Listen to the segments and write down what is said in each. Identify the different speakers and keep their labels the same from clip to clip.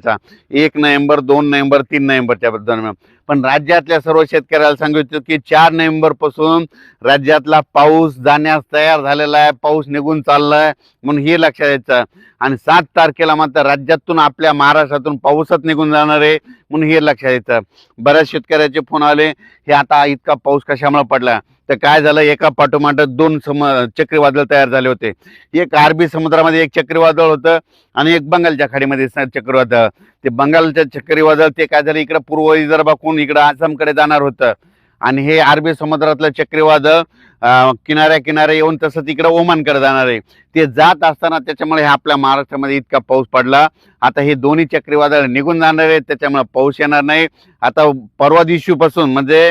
Speaker 1: एक नोव्हेंबर दोन नोव्हेंबर तीन नोव्हेंबरच्या दरम्यान. पण राज्यातल्या सर्व शेतकऱ्याला सांगितलं की चार नोव्हेंबरपासून राज्यातला पाऊस जाण्यास तयार झालेला आहे. पाऊस निघून चाललाय म्हणून हे लक्षात द्यायचं आणि सात तारखेला मात्र राज्यातून आपल्या महाराष्ट्रातून पाऊसच निघून जाणार आहे म्हणून हे लक्षात यायचं बऱ्याच शेतकऱ्याचे फोन आले हे आता इतका पाऊस कशामुळे पडला? तर काय झालं? एका पाठोमाठ दोन सम चक्रीवादळ तयार झाले होते. एक अरबी समुद्रामध्ये एक चक्रीवादळ होतं आणि एक बंगालच्या खाडीमध्ये चक्रीवादळ. ते बंगालच्या चक्रीवादळ ते काय झालं इकडं पूर्व विदर्भाकून इकडं आसामकडे जाणार होतं. आणि हे अरबी समुद्रातलं चक्रीवादळ अं, किनाऱ्या किनारे येऊन तसंच तिकडं ओमानकडे जाणार आहे. ते जात असताना त्याच्यामुळे हे आपल्या महाराष्ट्रामध्ये इतका पाऊस पडला. आता हे दोन्ही चक्रीवादळ निघून जाणार आहेत त्याच्यामुळे पाऊस येणार नाही. आता परवा दिवशीपासून म्हणजे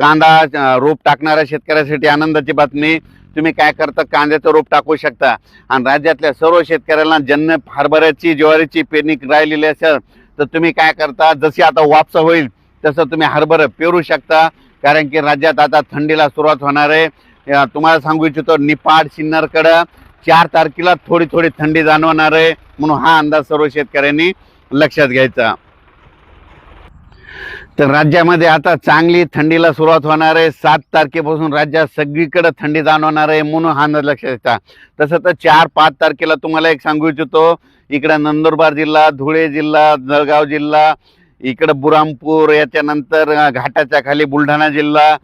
Speaker 1: कांदा रोप टाकणाऱ्या शेतकऱ्यासाठी आनंदाची बातमी. तुम्ही काय करता? कांद्याचं रोप टाकू शकता. आणि राज्यातल्या सर्व शेतकऱ्यांना जन्न हरभऱ्याची ज्वारीची पेरणी राहिलेली असेल तर तुम्ही काय करता? जशी आता वापसा होईल तसं तुम्ही हरभरं पेरू शकता. कारण की राज्यात आता थंडीला सुरुवात होणार आहे. तुम्हाला सांगू इच्छितो निपाड सिन्नरकडं चार तारखेला थोडी थोडी थंडी जाणवणार आहे. म्हणून हा अंदाज सर्व शेतकऱ्यांनी लक्षात घ्यायचा. तर राज्यामध्ये आता चांगली थंडीला सुरुवात होणार आहे. सात तारखेपासून राज्यात सगळीकडे थंडी जाणवणार आहे म्हणून हा अंदाज लक्षात घ्यायचा तसं तर चार पाच तारखेला तुम्हाला एक सांगू इच्छितो. इकडं नंदुरबार जिल्हा धुळे जिल्हा जळगाव जिल्हा इकडं बुरामपूर याच्यानंतर घाटाच्या खाली बुलढाणा जिल्हा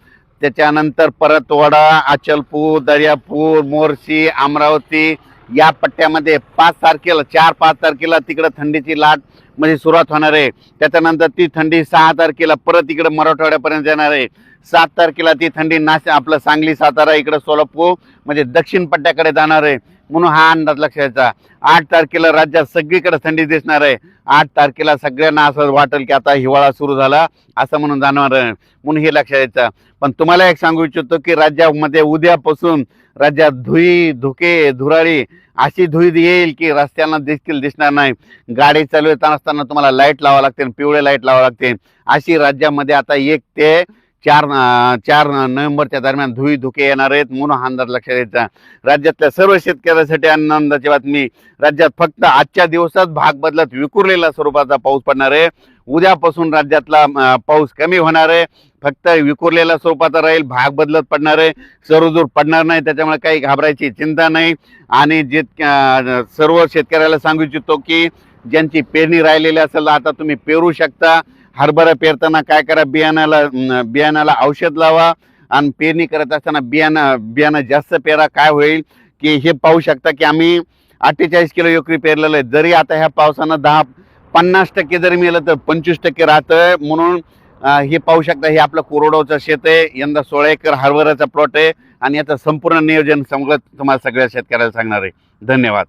Speaker 1: त्याच्यानंतर परतवाडा अचलपूर दर्यापूर मोर्शी अमरावती या पट्ट्यामध्ये पाच तारखेला चार पाच तारखेला तिकडं थंडीची लाट म्हणजे सुरुवात होणार आहे. त्याच्यानंतर ती थंडी सहा तारखेला परत इकडं मराठवाड्यापर्यंत येणार आहे. सात तारखेला ती थंडी नाश आपलं सांगली सातारा इकडं सोलापूर म्हणजे दक्षिण पट्ट्याकडे जाणार आहे. म्हणून हा अंदाज लक्षाचा आठ तारखेला राज्यात सगळीकडे थंडी दिसणार आहे. आठ तारखेला सगळ्यांना असं वाटेल की आता हिवाळा सुरू झाला असं म्हणून जाणवणार आहे. म्हणून हे लक्षात यायचं पण तुम्हाला एक सांगू इच्छितो की राज्यामध्ये उद्यापासून राज्यात धुई धुके धुराळी अशी धुई येईल की रस्त्यांना देखील दिसणार नाही. गाडी चालवताना असताना तुम्हाला लाइट लावावं लागते पिवळे लाइट लावावं लागते. अशी राज्यामध्ये आता एक ते चार चार नोव्हेंबरच्या दरम्यान धुई धुके येणार आहेत म्हणून हा अंदाज लक्षात द्यायचा. राज्यातल्या सर्व शेतकऱ्यांसाठी आनंदाची बातमी. राज्यात फक्त आजच्या दिवसात भाग बदलत विखुरलेला स्वरूपाचा पाऊस पडणार आहे. उद्यापासून राज्यातला पाऊस कमी होणार आहे. फक्त विखुरलेल्या स्वरूपाचा राहील भाग बदलत पडणार आहे. सर्वदूर पडणार नाही त्याच्यामुळे काही घाबरायची चिंता नाही. आणि जे सर्व शेतकऱ्याला सांगू इच्छितो की ज्यांची पेरणी राहिलेली असेल आता तुम्ही पेरू शकता. हरभरा पेरताना काय करा बियाण्याला बियाणाला बियाण्याला औषध लावा आणि पेरणी करत असताना बियाणं बियाणं जास्त पेरा काय होईल की हे पाहू शकता की आम्ही अठ्ठेचाळीस किलो एकरी पेरलेलं आहे. जरी आता ह्या पावसानं दहा पन्नास टक्के जरी मिळालं तर पंचवीस टक्के राहतं म्हणून हे पाहू शकता हे आपलं कोरोडोचं शेत आहे. यंदा सोळा एकर हरभऱ्याचा प्लॉट आहे आणि याचं संपूर्ण नियोजन समजत तुम्हाला सगळ्या शेतकऱ्याला सांगणार आहे. धन्यवाद.